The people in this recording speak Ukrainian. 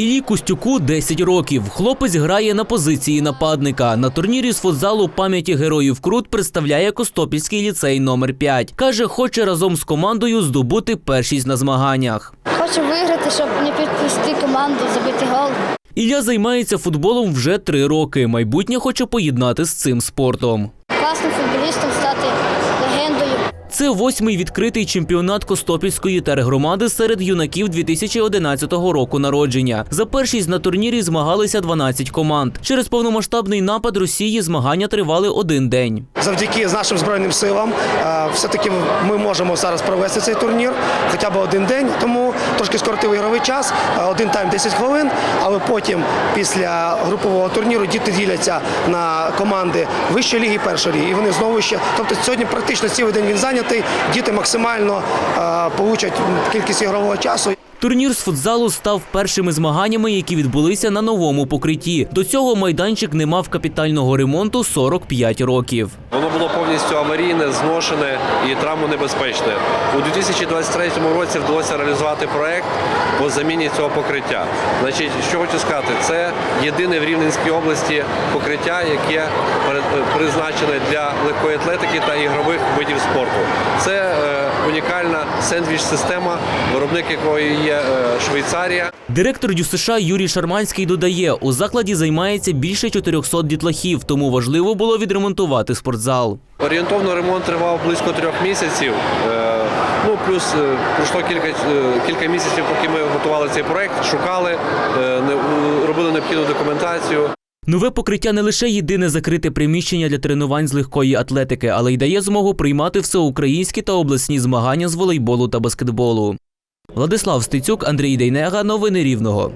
Іллі Кустюку 10 років. Хлопець грає на позиції нападника. На турнірі з футзалу пам'яті героїв Крут представляє Костопільський ліцей номер 5 Каже, хоче разом з командою здобути першість на змаганнях. Хочу виграти, щоб не підпустити команду, забити гол. Ілля займається футболом вже три роки. Майбутнє хоче поєднати з цим спортом. Класним футболістом стати легендою. Це восьмий відкритий чемпіонат Костопільської тергромади серед юнаків 2011 року народження. За першість на турнірі змагалися 12 команд. Через повномасштабний напад Росії змагання тривали один день. Завдяки нашим збройним силам е, все-таки ми можемо зараз провести цей турнір хоча б один день. Тому трошки скоротив ігровий час, е, один тайм 10 хвилин. Але потім, після групового турніру, діти діляться на команди вищої ліги першої ліги. І вони знову ще. Тобто сьогодні практично цілий день він зайнятий. Діти максимально получать кількість ігрового часу. Турнір з футзалу став першими змаганнями, які відбулися на новому покритті. До цього майданчик не мав капітального ремонту 45 років. Воно було повністю аварійне, зношене і травмонебезпечне. У 2023 році вдалося реалізувати проект по заміні цього покриття. Значить, що хочу сказати, це єдине в Рівненській області покриття, яке призначене для легкої атлетики та ігрових видів спорту. Це е, унікальна сендвіч-система, виробник якої є е, Швейцарія. Директор ДЮСШ Юрій Шарманський додає, у закладі займається більше 400 дітлахів, тому важливо було відремонтувати спортзал. Орієнтовно ремонт тривав близько трьох місяців. Е, Ну плюс е, пройшло кілька кілька місяців, поки ми готували цей проект, шукали, робили необхідну документацію. Нове покриття не лише єдине закрите приміщення для тренувань з легкої атлетики, але й дає змогу приймати всеукраїнські та обласні змагання з волейболу та баскетболу. Владислав Стецюк, Андрій Дейнега. Новини Рівного.